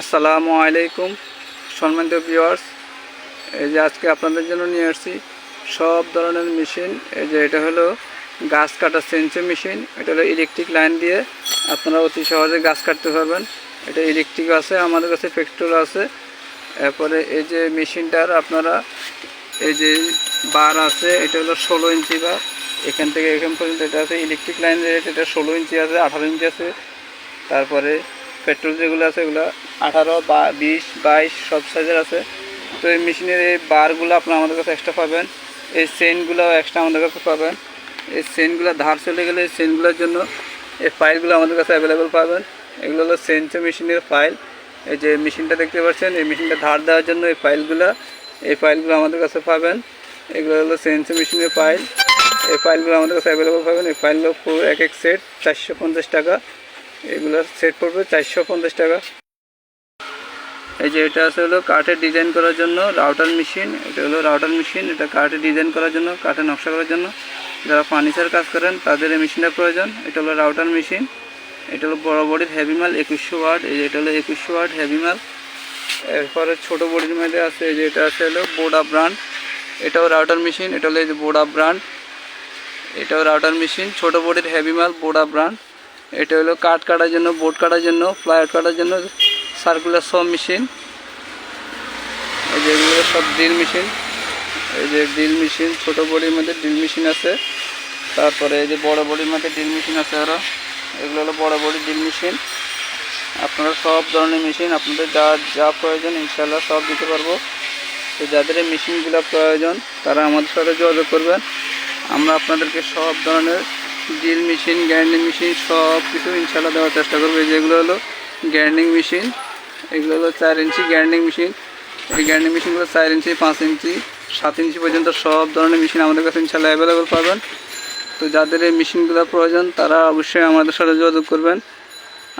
আসসালামু আলাইকুম, সম্মানিত ভিউয়ার্স এই যে আজকে আপনাদের জন্য নিয়ে আসছি সব ধরনের মেশিন এই যে এটা হলো গাছ কাটা সেঞ্চু মেশিন এটা হলো ইলেকট্রিক লাইন দিয়ে আপনারা অতি সহজে গাছ কাটতে পারবেন। এটা ইলেকট্রিক আছে, আমাদের কাছে পেট্রোল আছে। এরপরে এই যে মেশিনটার আপনারা এই যে বার আছে, এটা হলো ষোলো ইঞ্চি বার এখান থেকে এখান পর্যন্ত এটা আছে ইলেকট্রিক লাইন রেট এটা ষোলো ইঞ্চি আছে, আঠারো ইঞ্চি আছে। তারপরে পেট্রোল যেগুলো আছে এগুলো আঠারো বা বিশ, বাইশ, সব সাইজের আছে। তো এই মেশিনের এই বারগুলো আপনারা আমাদের কাছে এক্সট্রা পাবেন। এই চেনগুলো এক্সট্রা আমাদের কাছে পাবেন। এই চেনগুলো ধার চলে গেলে এই চেনগুলোর জন্য এই ফাইলগুলো আমাদের কাছে অ্যাভেলেবেল পাবেন। এগুলো হলো সেন্সো মেশিনের ফাইল এই যে মেশিনটা দেখতে পাচ্ছেন, এই মেশিনটা ধার দেওয়ার জন্য এই ফাইলগুলো এই ফাইলগুলো আমাদের কাছে পাবেন। এগুলো হলো সেন্সো মেশিনের ফাইল এই ফাইলগুলো আমাদের কাছে অ্যাভেলেবেল পাবেন। এই ফাইলগুলো এক এক সেট চারশো পঞ্চাশ টাকা। এগুলোর সেট পড়বে চারশো পঞ্চাশ টাকা। এই যে এটা আছে হলো কাঠের ডিজাইন করার জন্য রাউটার মেশিন এটা হলো রাউটার মেশিন এটা কাঠে ডিজাইন করার জন্য কাঠে নকশা করার জন্য। যারা ফার্নিচার কাজ করেন, তাদের এই মেশিনটা প্রয়োজন। এটা হলো রাউটার মেশিন এটা হলো বড় বডির হেভি মাল, একুশশো ওয়াট। এই যে এটা হলো একুশশো ওয়াট হেভি মাল। এরপরে ছোটো বডির মধ্যে আছে, এই যে এটা আছে হলো বোডা ব্র্যান্ড এটাও রাউটার মেশিন এটা হলো এই যে বোডা ব্র্যান্ড এটাও রাউটার মেশিন ছোটো বডির হেভি মাল বোডা ব্র্যান্ড এটা হলো কাঠ কাটার জন্য, বোর্ড কাটার জন্য ফ্লাইট কাটার জন্য সার্কুলার সব মেশিন এই যে এগুলো সব ড্রিল মেশিন এই যে ড্রিল মেশিন ছোটো বডির মধ্যে ড্রিল মেশিন আছে। তারপরে এই যে বড় বডির মধ্যে ড্রিল মেশিন আছে আরও এগুলো হলো বড় বডি ড্রিল মেশিন আপনারা সব ধরনের মেশিন আপনাদের যা যা প্রয়োজন ইনশাল্লাহ সব দিতে পারব। তো যাদের এই মেশিনগুলো প্রয়োজন, তারা আমাদের সাথে যোগাযোগ করবেন। আমরা আপনাদেরকে সব ধরনের ড্রিল মেশিন গ্যান্ডিং মেশিন সব কিছু ইনশাল্লাহ দেওয়ার চেষ্টা করব। যেগুলো হলো গ্যান্ডিং মেশিন, এগুলো হলো চার ইঞ্চি গ্যান্ডিং মেশিন। এই গ্যান্ডিং মেশিনগুলো চার ইঞ্চি, পাঁচ ইঞ্চি, সাত ইঞ্চি পর্যন্ত সব ধরনের মেশিন আমাদের কাছে ইনশাল্লাহ অ্যাভেলেবেল পাবেন। তো যাদের এই মেশিনগুলো প্রয়োজন, তারা অবশ্যই আমাদের সাথে যোগাযোগ করবেন।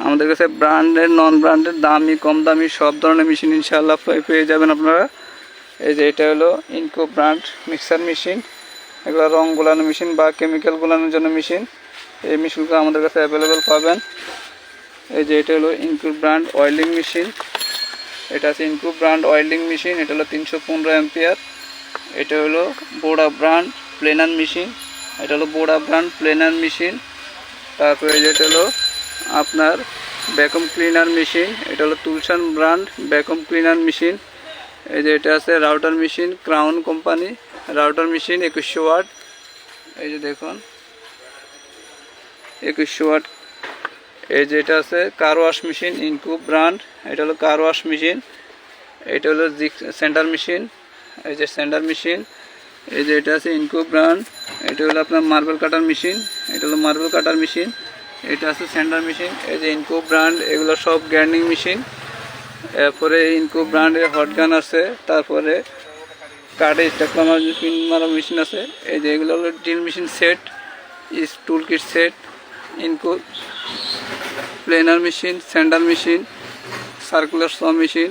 আমাদের কাছে ব্র্যান্ডের নন ব্র্যান্ডের দামি, কম দামি সব ধরনের মেশিন ইনশাল্লাহ পেয়ে যাবেন আপনারা। এই যে এটা হলো ইনকো ব্র্যান্ড মিক্সার মেশিন এগুলো রং গোলানো মেশিন বা কেমিক্যাল গোলানোর জন্য মেশিন। এই মেশিনগুলো আমাদের কাছে অ্যাভেলেবেল পাবেন। এই যে এটা হলো ইনকো ব্র্যান্ড অয়েলিং মেশিন এটা আছে ইনকো ব্র্যান্ড অয়েলিং মেশিন এটা হলো তিনশো পনেরো অ্যাম্পিয়ার এটা হলো বোডা ব্র্যান্ড প্লেনার মেশিন এটা হলো বোডা ব্র্যান্ড প্লেনার মেশিন তারপরে যেটা হলো আপনার ভ্যাকুম ক্লিনার মেশিন এটা হলো তুলসান ব্র্যান্ড ভ্যাকুম ক্লিনার মেশিন এই যে এটা আছে router machine, Crown company. Router machine একুশশো ওয়াট। এই যে দেখুন। একুশশো ওয়াট। এই যে এটা আছে car wash machine Ingco brand এটা হলো কার ওয়াশ মেশিন এটা হলো সেন্টার মেশিন এই যে সেন্টার মেশিন এই যে এটা আছে ইনকো ব্র্যান্ড এটা হলো আপনার মার্বেল কাটার মেশিন এটা হলো মার্বেল কাটার মেশিন এটা আছে সেন্টার মেশিন এই যে ইনকো ব্র্যান্ড এগুলো সব গ্যান্ডিং মেশিন এরপরে ইনকো ব্র্যান্ডের হট গান আছে, তারপরে কাঠে স্টাকলা পিন মারা মেশিন আছে। এই যে এগুলো হলো ড্রিল মেশিন সেট, ইস tool kit set, Ingco planer machine sander machine, circular saw machine,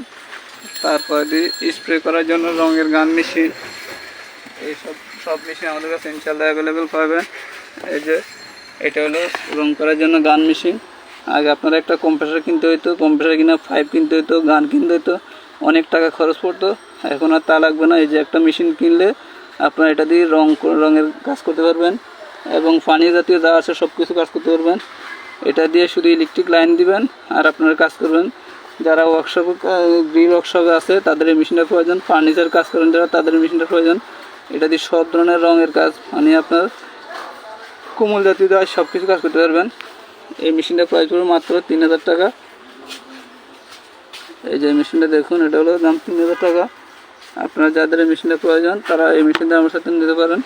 তারপরে স্প্রে করার জন্য রঙের গান মেশিন, এইসব সব মেশিন আমাদের কাছে ইনশাল্লাহ অ্যাভেলেবেল পাবেন। এই যে এটা হলো রং করার জন্য গান মেশিন। আগে আপনারা একটা কম্প্রেসার কিনতে হইতো কম্প্রেসার কিনা পাইপ কিনতে হইতো, গান কিনতে হইতো, অনেক টাকা খরচ পড়তো। এখন আর তা লাগবে না, এই যে একটা মেশিন কিনলে আপনারা এটা দিয়ে রং রঙের কাজ করতে পারবেন এবং পানি জাতীয় যা আছে সব কিছু কাজ করতে পারবেন। এটা দিয়ে শুধু ইলেকট্রিক লাইন দিবেন আর আপনারা কাজ করবেন। যারা ওয়ার্কশপে গ্রিল ওয়ার্কশপে আছে, তাদের এই মেশিনটা প্রয়োজন। ফার্নিচার কাজ করেন যারা, তাদের মেশিনটা প্রয়োজন। এটা দিয়ে সব ধরনের রঙের কাজ মানে আপনার কোমল জাতীয় দেওয়া সব কিছু কাজ করতে পারবেন। এই মেশিনটা প্রাইস পড়বে মাত্র তিন হাজার টাকা। এই যে মেশিনটা দেখুন, এটা হলো দাম তিন হাজার টাকা। আপনারা যাদের এই মেশিনটা প্রয়োজন, তারা এই মেশিনটা আমার সাথে নিতে পারেন।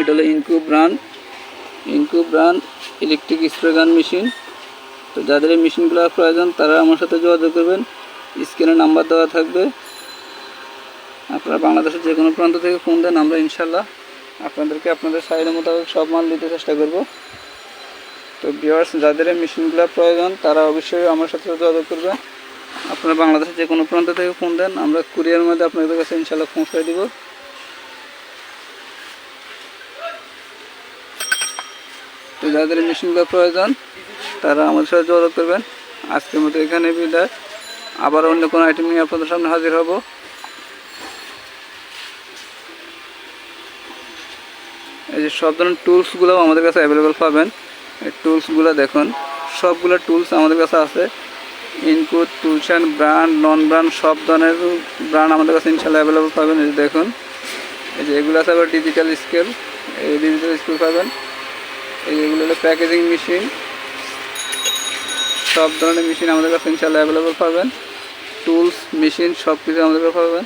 এটা হলো Ingco brand Ingco brand electric spray gun machine তো যাদের এই মেশিনগুলো প্রয়োজন, তারা আমার সাথে যোগাযোগ করবেন। স্ক্রিনে নাম্বার দেওয়া থাকবে। আপনারা বাংলাদেশের যে কোনো প্রান্ত থেকে ফোন দেন, আমরা ইনশাল্লাহ আপনাদেরকে, আপনাদের সাইডের মোতাবেক সব মাল দিতে চেষ্টা করব। তো বিয়ার্স যাদের এই মেশিনগুলো প্রয়োজন, তারা অবশ্যই আমার সাথে যোগাযোগ করবে। আপনারা বাংলাদেশের যে কোনো প্রান্ত থেকে ফোন দেন, আমরা কুরিয়ার মধ্যে আপনাদের কাছে ইনশাল্লাহ পৌঁছে দিব। তো যাদের মেশিনগুলো প্রয়োজন, তারা আমাদের সাথে যোগাযোগ করবেন। আজকের মতো এখানে বিদায়। আবার অন্য কোনো আইটেম নিয়ে আপনাদের সামনে হাজির হব। এই যে সব ধরনের টুলসগুলো আমাদের কাছে অ্যাভেলেবেল পাবেন। টুলসগুলো দেখুন, সবগুলো টুলস আমাদের কাছে আছে। Input and brand non brand সব ধরনের ব্র্যান্ড আমাদের কাছে ইনশাল্লাহ অ্যাভেলেবেল পাবেন। এই দেখুন, এই যে এগুলো আছে আবার ডিজিটাল স্কেল এই ডিজিটাল স্কেল পাবেন। এই এগুলো হলো প্যাকেজিং মেশিন সব ধরনের মেশিন আমাদের কাছে ইনশাল্লাহ অ্যাভেলেবেল পাবেন। টুলস মেশিন সব কিছু আমাদের কাছে পাবেন।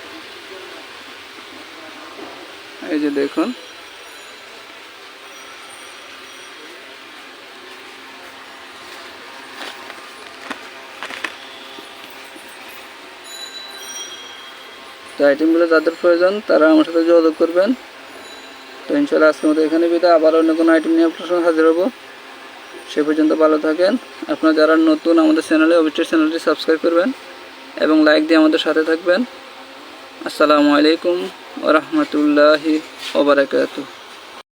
এই যে দেখুন তো আইটেমগুলো যাদের প্রয়োজন, তারা আমার সাথে যোগাযোগ করবেন। তো ইনশাল্লাহ আজকের মতো এখানে বিদে আবার অন্য কোনো আইটেম নিয়ে আপনার সঙ্গে হাজির হব। সে পর্যন্ত ভালো থাকেন। আপনারা যারা নতুন আমাদের চ্যানেলে অবশ্যই চ্যানেলটি সাবস্ক্রাইব করবেন এবং লাইক দিয়ে আমাদের সাথে থাকবেন। আসসালামু আলাইকুম ওরহমতুল্লাহি ওবরাকাতুহ